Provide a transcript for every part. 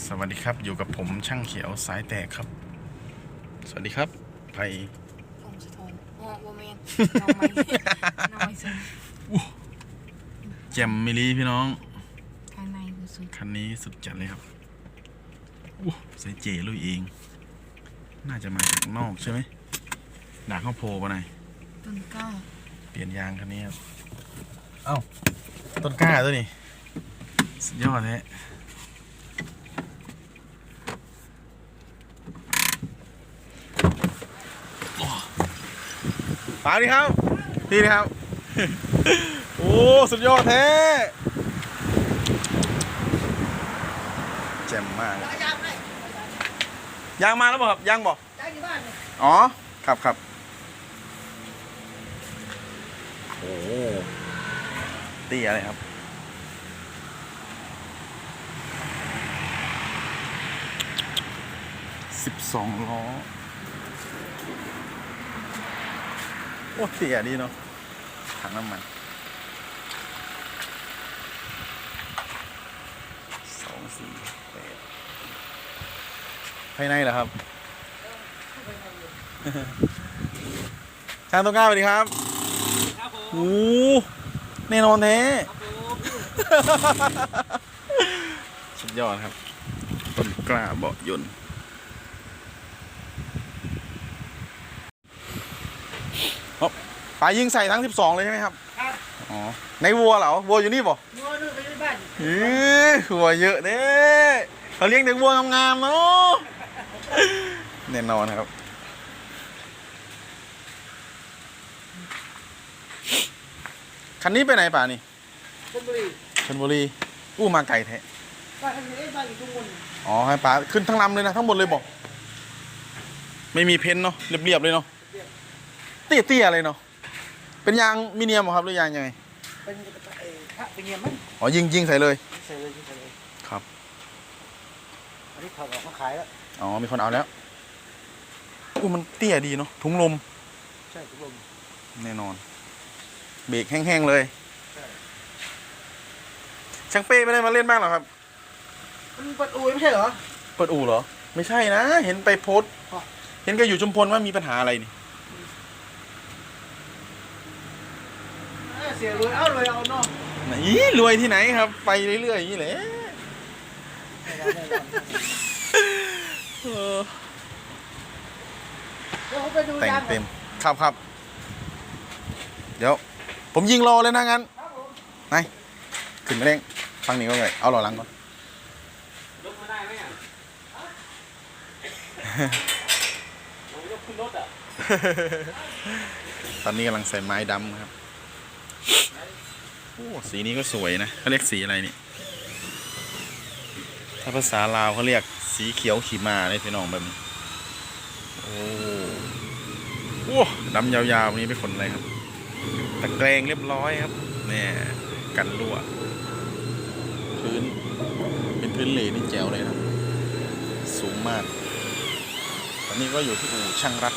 สวัสดีครับอยู่กับผมช่างเขียวสายแตกครับ สวัสดีครับไผ่องสะทงอ๋อโมเมนน้องไม่น้อยสุดแจมมิลีพี่น้องข้างในคือสุดคันนี้สุดจัดเลยครับอู้ใส่เจลุยเอง น่าจะมาจากนอกใช่ไหมด่างข้าวโพปะนายต้นกล้าเปลี่ยนยางคันนี้ครับเอ้าต้นกล้าตัวนี้สุดยอดแท้ มาดิครับ นี่นะครับ โอ้ สุดยอดแท้แจ่มมากยางมาแล้วบอกครับยางบอกอ๋อ ครับครับโอ้โหเตี้ยเลยครับ สิบสองล้อ โอ้เตี้ยดีเนาะถังน้ำมันสองสี่แปดภายในเหรอครับช่างต้นกล้าสวัสดีครับครับผมโอ้แน่นอนแท้ครับผมสุดยอดครับต้นกล้าเบาะยนต์อ๊อบ ปลายิงใส่ทั้ง 12 เลยใช่ไหมครับ ครับอ๋อ ในวัวเหรอ วัวอยู่นี่บ่นัวนึงไปที่บ้านเอ้ยวัวเยอะเด้เขาเลี้ยงแต่วัวงามๆเนาะแน่นอนครับ คันนี้ไปไหนป่านี่ชลบุรีชลบุรี อู้มาไกลแท้บ้านทางนี้บ้านอยู่ทุกคนอ๋อให้ป๋าขึ้นทั้งลำเลยนะทั้งหมดเลยบอก ไม่มีเพ้นท์เนาะเรียบๆเลยเนาะ เตี้ยๆเลยเนาะเป็นยางมิเนียมเหรอครับหรือยางยังไงเป็นเอ่อพระเป็นเงียบมั้งอ๋อยิงยิงใส่เลย ใส่เลยใส่เลยครับ อันนี้ถอดออกมาขายแล้วอ๋อมีคนเอาแล้วอู้มันเตี้ยดีเนาะถุงลมใช่ทุกคนแน่นอน เบรกแห้งๆเลยใช่ช่างเป้ไม่ได้มาเล่นบ้างเหรอครับ มันเปิดอู่ไม่ใช่เหรอ เปิดอู่เหรอ ไม่ใช่นะ เห็นไปโพสต์อ๋อ เห็นแกอยู่ชุมพลว่ามีปัญหาอะไรนี่ เอ้ยเสียรวยเอารวยเอาเนาะนี่รวยที่ไหนครับ ไปเรื่อยๆอย่างนี้แหละไม่ได้ไม่ได้เออเดี๋ยวผมไปดูแต่งยางก่อนเต็มครับครับ เดี๋ยว ผมยิงรอเลยนะงั้นครับผมนายขึ้นมาเร่งฟังนี้ก็เลยเอาหล่อหลังก่อนยกมาได้ไหมอะผมยกขึ้นรถอะ ตอนนี้กำลังใส่ไม้ดำครับ โอ้สีนี้ก็สวยนะเขาเรียกสีอะไรนี่ ถ้าภาษาลาวเขาเรียกสีเขียวขีมาเลยพี่น้องแบบนี้ โอ้โอ้ดำยาวๆนนี้เป็นขนอะไรครับ ตะแกรงเรียบร้อยครับเนี่ยกันรั่ว พื้น เป็นพื้นเหลนี่แจ๋วเลยครับ สูงมาก ตอนนี้ก็อยู่ที่อู่ช่างรัด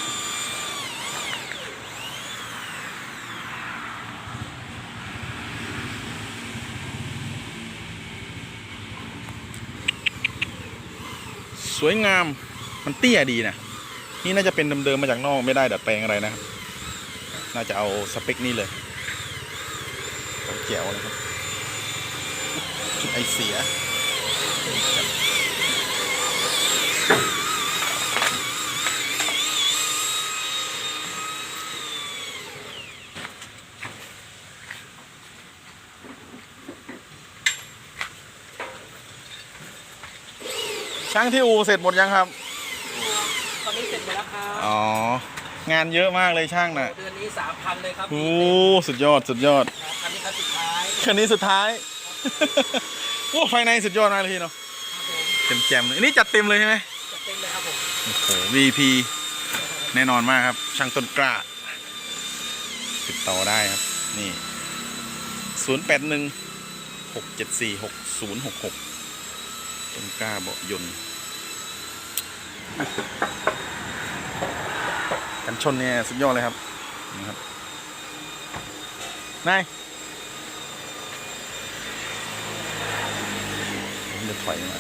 สวยงามมันเตี้ยดีนะนี่น่าจะเป็นเดิมๆมาจากนอกไม่ได้ดัดแปลงอะไรนะครับ น่าจะเอาสเปคนี้เลยแจ๋วเลยครับจุดไอเสีย ช่างที่อูเสร็จหมดยังครับ ตอนนี้เสร็จหมดแล้วครับ อ๋อ งานเยอะมากเลยช่างน่ะ เดือนนี้สามพันเลยครับโอ้สุดยอดสุดยอดครับอันนี้ครับสุดท้ายคันนี้สุดท้าย โอ้ไฟในสุดยอดมากเลยพี่เนาะครับผมเต็มแจมเลยอันนี้จัดเต็มเลยใช่ไหมจะเต็มเลยครับผม โอ้โห VP แน่นอนมากครับ ช่างต้นกล้า ติดต่อได้ครับ นี่ 0 8 1 6 7 4 6 0 6 6ต้ นก้าเบาะยนต์กันชนเนี่ยสุดยอดเลยครับนะครับนายผมจะถอยมา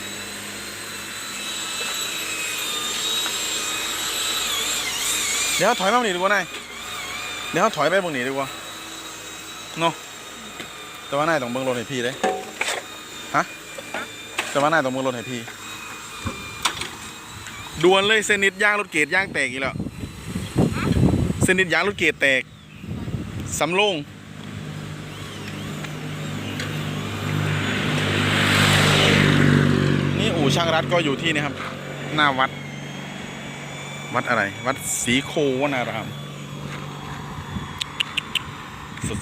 เดี๋ยวถอยมาหนี้ดีกว่านายเดี๋ยวถอยไปบงนี้ดีกว่าเนาะแต่ว่านายต้องเบิ้งรถให้พี่เลยฮะ แต่ว่านาต้องเบิ่งรถให้พี่ดวนเลยเซนิดย่างรถเกตย่างแตกอีกแล้วเซนิดย่างรถเกตแตกสำโรงนี่อู่ช่างรัฐก็อยู่ที่นี่ครับ หน้าวัด วัดอะไร วัดศรีโควนา ราม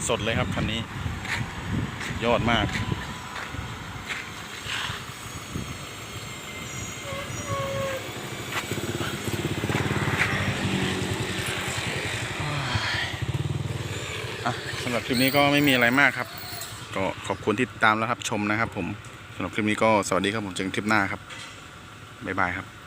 สด ๆ เลยครับ คันนี้ ยอดมาก อะสำ หรับคลิปนี้ก็ไม่มีอะไรมากครับ ก็ขอบคุณที่ติดตามแล้วครับชมนะครับ ผมสำหรับคลิปนี้ก็สวัสดีครับผมเจอกันคลิปหน้าครับบ๊ายบายครับ